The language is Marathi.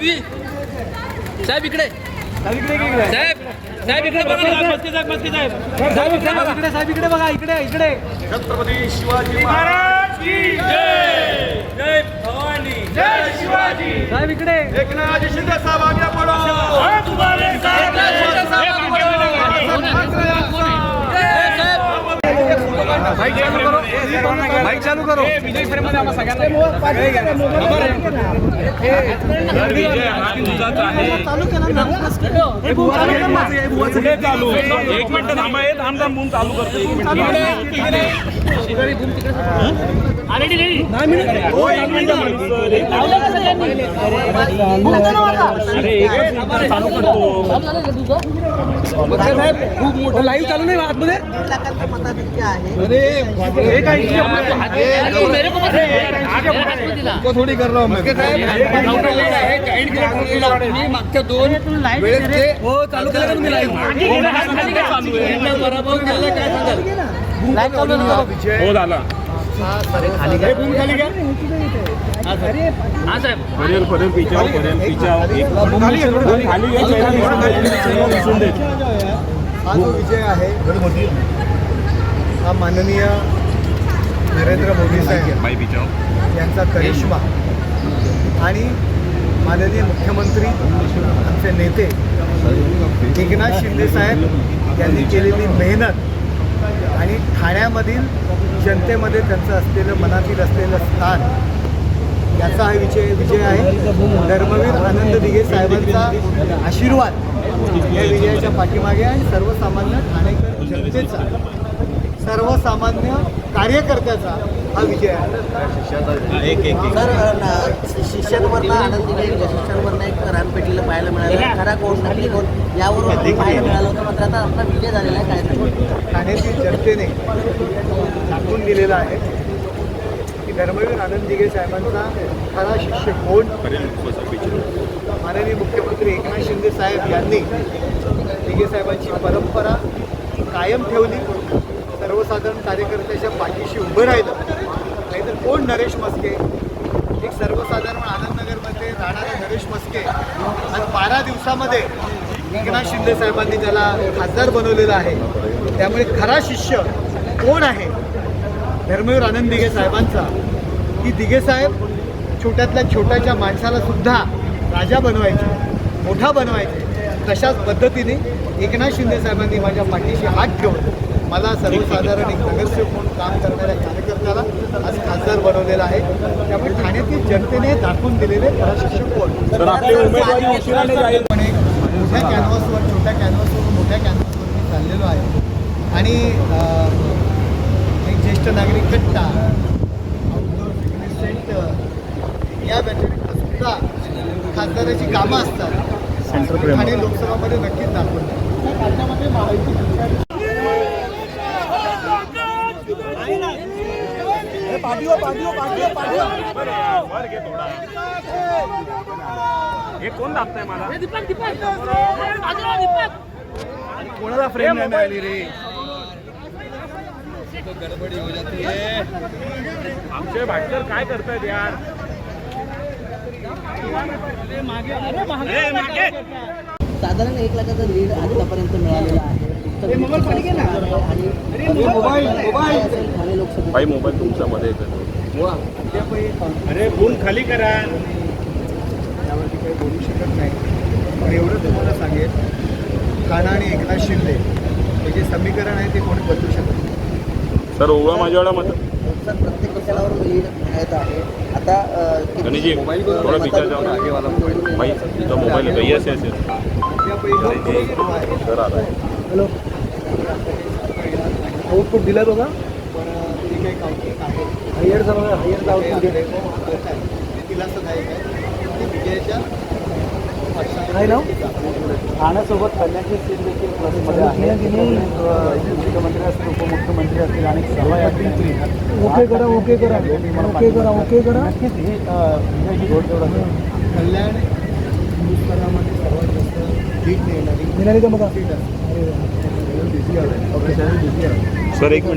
साहेब साहेब इकडे. साहेब साहेब इकडे बघा. साहेब इकडे बघा. इकडे साहेब इकडे बघा इकडे इकडे. छत्रपती शिवाजी महाराज की जय. जय भवानी. जय शिवाजी. साहेब इकडे. एकनाथ शिंदे साहेब ए, साहेब. बाईक चालू करो. बाईक चालू करो पुढे चालू एक मिनिट थांबा थांब थांब बूम चालू करतो एक मिनिट एक मिनिट अरे एक मिनिट चालू करतो खूप मोठं लाईव्ह चालू नाही आतमध्ये मेरे को थोडी कर रहा मी मागच्या दोन हो चालू केलं तुम्ही लाईव्ह काय सांगाल हो झाला खाली दिसून हा जो विजय आहे हा माननीय नरेंद्र मोदी साहेब यांचा करिश्मा. आणि माननीय मुख्यमंत्री आमचे नेते एकनाथ शिंदे साहेब यांनी केलेली मेहनत आणि ठाण्यामधील जनतेमध्ये त्यांचं असलेलं मनातील असलेलं स्थान याचा हा विजय विजय आहे. धर्मवीर आनंद दिघे साहेबांचा आशीर्वाद या विजयाच्या पाठीमागे आहे. आणि सर्वसामान्य ठाणेकर जनतेचा. सर्वसामान्य कार्यकर्त्याचा हा विजय आहे. तर शिष्यांवरनं आनंदी नाही शिष्यांवरनं एक रानपेटीला पाहायला मिळालं. खरा कोण नकली कोण यावरून पाहायला मिळालं होतं. मात्र आता आपला विजय झालेला आहे काय नाही. ठाण्यातील जनतेने दाखवून दिलेला आहे की धर्मवीर आनंद दिघे साहेबांचा खरा शिष्य कोण? माननीय मुख्यमंत्री एकनाथ शिंदे साहेब यांनी दिघे साहेबांची परंपरा कायम ठेवली. सर्वसाधारण कार्यकर्त्याच्या पाठीशी उभं राहिलं नाहीतर कोण नरेश मस्के? एक सर्वसाधारण आनंदनगरमध्ये राहणारा नरेश मस्के आज बारा दिवसामध्ये एकनाथ शिंदे साहेबांनी त्याला खासदार बनवलेला आहे त्यामुळे खरा शिष्य कोण आहे? धर्मवीर आनंद दिघे साहेबांचा. की दिघे साहेब छोट्यातल्या छोट्याच्या माणसाला सुद्धा राजा बनवायचे मोठा बनवायचे तशाच पद्धतीने एकनाथ शिंदे साहेबांनी माझ्या पाठीशी हात ठेवून मला सर्वसाधारण एक नगरसेवक म्हणून काम करणाऱ्या कार्यकर्त्याला आज खासदार बनवलेला आहे. त्यामुळे ठाण्यातील जनतेने दाखवून दिलेले खरा शिष्य कोण पण एक मोठ्या कॅनव्हासवर छोट्या कॅनव्हासवरून मोठ्या कॅनव्हासवर मी चाललेलो आहे. आणि एक ज्येष्ठ नागरिक कट्टा आउटडोर फिटनेस सेंटर या व्यतिरिक्त सुद्धा खासदाराची कामं असतात. ठाणे लोकसभामध्ये नक्कीच दाखवतात हे कोण दाबताय मला? कोणाला फ्रेम नाही मिळाली रे? आमचे भाटकर काय करतायत यार? साधारण एक लाखाचं लीड आतापर्यंत मिळालेलं आहे. बाई मोबाईल तुमच्यामध्ये येतो अरे फोन खाली करा. यावरती काही बोलू शकत नाही. पण एवढं तुम्हाला सांगेल ठाणा आणि एकनाथ शिंदे हे जे समीकरण आहे ते कोणी बदलू शकत नाही. सर ओवळा माझ्यावाला मत सर प्रत्येक लीड मिळत आहे. आता मोबाईल मोबाईल हॅलो. आउटपुट दिला बघा. हायर जाऊ हायर आहे ना ठाण्यासोबत कल्याणची सीट देखील प्लसमध्ये आहे मुख्यमंत्री असतील उपमुख्यमंत्री असतील आणि सर्व ओके करा ओके करा. ओके करा ओके करा. नक्कीच ही विजय ही जोड तेवढा कल्याण हिंदुस्थानामध्ये सर्वात जास्त लीड मिळणारी मिळाली का बघा? सीट आहे बिझी आहे सर एक मिनिट